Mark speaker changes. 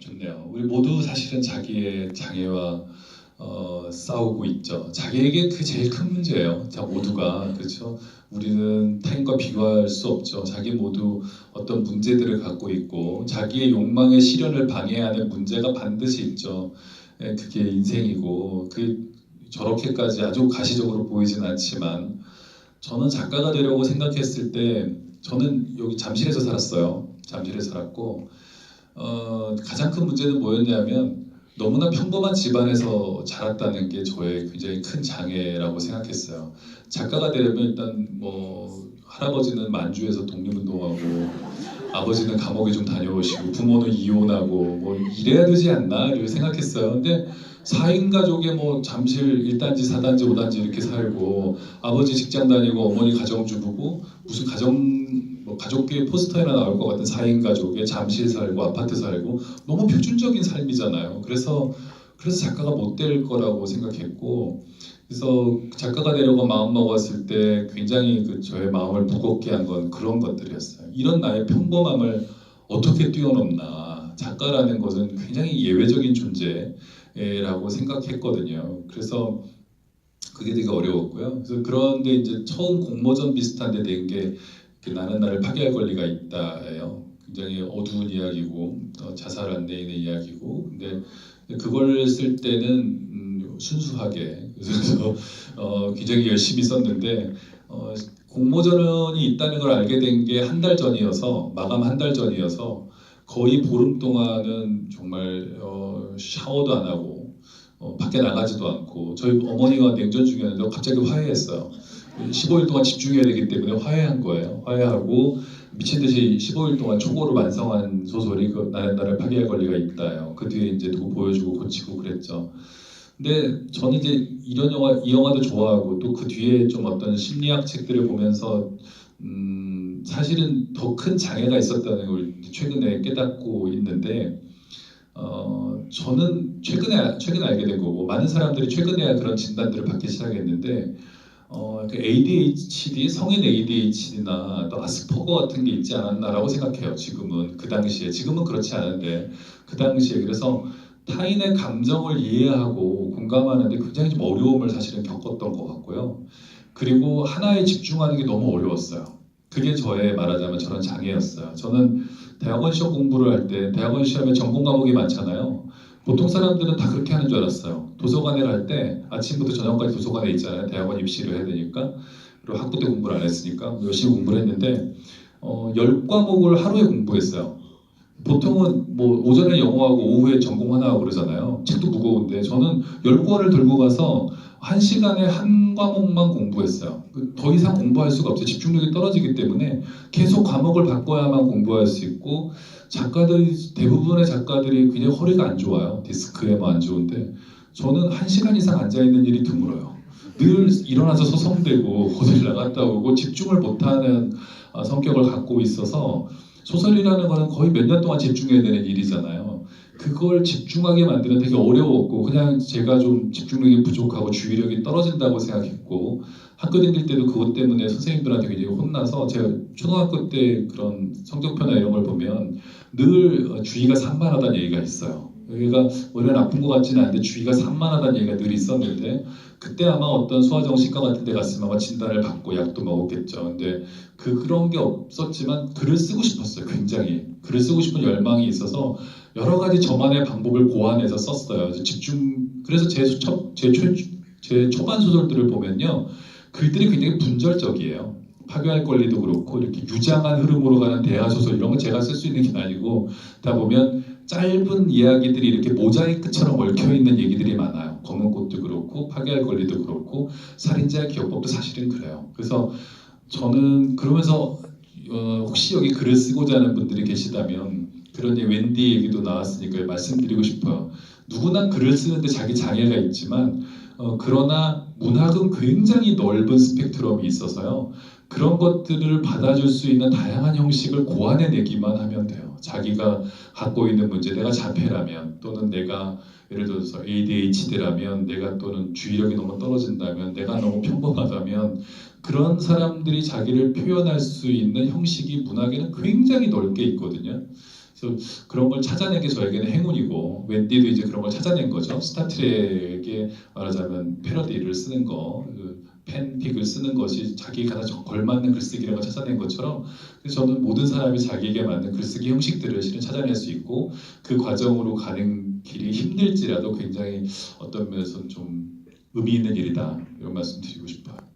Speaker 1: 좋네요. 우리 모두 사실은 자기의 장애와 어, 싸우고 있죠. 자기에게 그 제일 큰 문제예요. 자 모두가 그렇죠. 우리는 타인과 비교할 수 없죠. 자기 모두 어떤 문제들을 갖고 있고 자기의 욕망의 실현을 방해하는 문제가 반드시 있죠. 예, 그게 인생이고 그 저렇게까지 아주 가시적으로 보이진 않지만 저는 작가가 되려고 생각했을 때 저는 여기 잠실에서 살았어요. 잠실에 살았고 어, 가장 큰 문제는 뭐였냐면 너무나 평범한 집안에서 자랐다는 게 저의 굉장히 큰 장애라고 생각했어요. 작가가 되려면 일단 뭐 할아버지는 만주에서 독립운동하고 아버지는 감옥에 좀 다녀오시고 부모는 이혼하고 뭐 이래야 되지 않나 이렇게 생각했어요. 근데 4인 가족에 뭐 잠실 1단지, 4단지, 5단지 이렇게 살고 아버지 직장 다니고 어머니 가정주부고 무슨 가정 뭐 가족계 포스터에나 나올 것 같은 4인 가족에 잠실 살고 아파트 살고 너무 표준적인 삶이잖아요. 그래서 그래서 작가가 못 될 거라고 생각했고 그래서 작가가 되려고 마음 먹었을 때 굉장히 그 저의 마음을 무겁게 한 건 그런 것들이었어요. 이런 나의 평범함을 어떻게 뛰어넘나 작가라는 것은 굉장히 예외적인 존재라고 생각했거든요. 그래서 그게 되게 어려웠고요. 그래서 그런데 이제 처음 공모전 비슷한 데낸게 나는 나를 파괴할 권리가 있다예요. 굉장히 어두운 이야기고 어, 자살 안내인의 이야기고 근데 그걸 쓸 때는 음, 순수하게 그래서 어, 굉장히 열심히 썼는데 어, 공모전이 있다는 걸 알게 된 게 한 달 전이어서 마감 한 달 전이어서 거의 보름 동안은 정말 어, 샤워도 안 하고 어, 밖에 나가지도 않고 저희 어머니가 냉전 중이었는데 갑자기 화해했어요. 15일 동안 집중해야 되기 때문에 화해한 거예요. 화해하고 미친 듯이 15일 동안 초고를 완성한 소설이 그 나는 나를 파괴할 권리가 있다요. 그 뒤에 이제 누구 보여주고 고치고 그랬죠. 근데 저는 이제 이런 영화 이 영화도 좋아하고 또 그 뒤에 좀 어떤 심리학 책들을 보면서 음, 사실은 더 큰 장애가 있었다는 걸 최근에 깨닫고 있는데 어, 저는 최근에 최근에 알게 된 거고 많은 사람들이 최근에야 그런 진단들을 받기 시작했는데 어, 그 ADHD, 성인 ADHD나 또 아스퍼거 같은 게 있지 않았나라고 생각해요. 지금은 그 당시에 지금은 그렇지 않은데 그 당시에 그래서 타인의 감정을 이해하고 공감하는데 굉장히 좀 어려움을 사실은 겪었던 것 같고요. 그리고 하나에 집중하는 게 너무 어려웠어요. 그게 저의 말하자면 저런 장애였어요. 저는 대학원 시험 공부를 할 때 대학원 시험에 전공 과목이 많잖아요. 보통 사람들은 다 그렇게 하는 줄 알았어요. 도서관에 갈 때 아침부터 저녁까지 도서관에 있잖아요. 대학원 입시를 해야 되니까. 그리고 학부 때 공부를 안 했으니까 열심히 공부를 했는데 어, 10과목을 하루에 공부했어요. 보통은 뭐 오전에 영어하고 오후에 전공 하나 하고 그러잖아요. 책도 무거운데 저는 10권을 들고 가서 한 시간에 한 과목만 공부했어요. 그더 이상 공부할 수가 없어요. 집중력이 떨어지기 때문에 계속 과목을 바꿔야만 공부할 수 있고 작가들이 대부분의 작가들이 굉장히 허리가 안 좋아요. 디스크에 뭐안 좋은데 저는 한 시간 이상 앉아 있는 일이 드물어요. 늘 일어나서 소송되고 어딜 나갔다 오고 집중을 못하는 어, 성격을 갖고 있어서 소설이라는 거는 거의 몇 년 동안 집중해야 되는 일이잖아요. 그걸 집중하게 만드는 되게 어려웠고 그냥 제가 좀 집중력이 부족하고 주의력이 떨어진다고 생각했고 학교 다닐 때도 그것 때문에 선생님들한테 굉장히 혼나서 제가 초등학교 때 그런 성적표나 이런 걸 보면 늘 주의가 산만하다는 얘기가 있어요. 여기가 원래 나쁜 것 같지는 않은데 주의가 산만하다는 얘기가 늘 있었는데 그때 아마 어떤 소아정신과 같은 데 갔으면 아마 진단을 받고 약도 먹었겠죠. 근데 그 그런 게 없었지만 글을 쓰고 싶었어요. 굉장히 글을 쓰고 싶은 열망이 있어서 여러 가지 저만의 방법을 고안해서 썼어요. 집중 그래서 제, 초, 제, 초, 제 초반 소설들을 보면요 글들이 굉장히 분절적이에요. 파괴할 권리도 그렇고 이렇게 유장한 흐름으로 가는 대화 소설 이런 거 제가 쓸 수 있는 게 아니고 다 보면 짧은 이야기들이 이렇게 모자이크처럼 얽혀 있는 얘기들이 많아요. 검은 꽃도 그렇고 파괴할 권리도 그렇고 살인자의 기억법도 사실은 그래요. 그래서 저는 그러면서 어, 혹시 여기 글을 쓰고자 하는 분들이 계시다면 그런 웬디 얘기도 나왔으니까 말씀드리고 싶어요. 누구나 글을 쓰는데 자기 장애가 있지만 어, 그러나 문학은 굉장히 넓은 스펙트럼이 있어서요. 그런 것들을 받아줄 수 있는 다양한 형식을 고안해내기만 하면 돼요. 자기가 갖고 있는 문제, 내가 자폐라면 또는 내가 예를 들어서 ADHD라면 내가 또는 주의력이 너무 떨어진다면 내가 너무 평범하다면 그런 사람들이 자기를 표현할 수 있는 형식이 문학에는 굉장히 넓게 있거든요. 그래서 그런 걸 찾아낸 게 저에게는 행운이고 웬디도 이제 그런 걸 찾아낸 거죠. 스타트rek에 말하자면 패러디를 쓰는 거, 그 팬픽을 쓰는 것이 자기에 가장 걸맞는 글쓰기라고 찾아낸 것처럼 그래서 저는 모든 사람이 자기에게 맞는 글쓰기 형식들을 실은 찾아낼 수 있고 그 과정으로 가는 길이 힘들지라도 굉장히 어떤 면에서는 좀 의미 있는 일이다 이런 말씀 드리고 싶어요.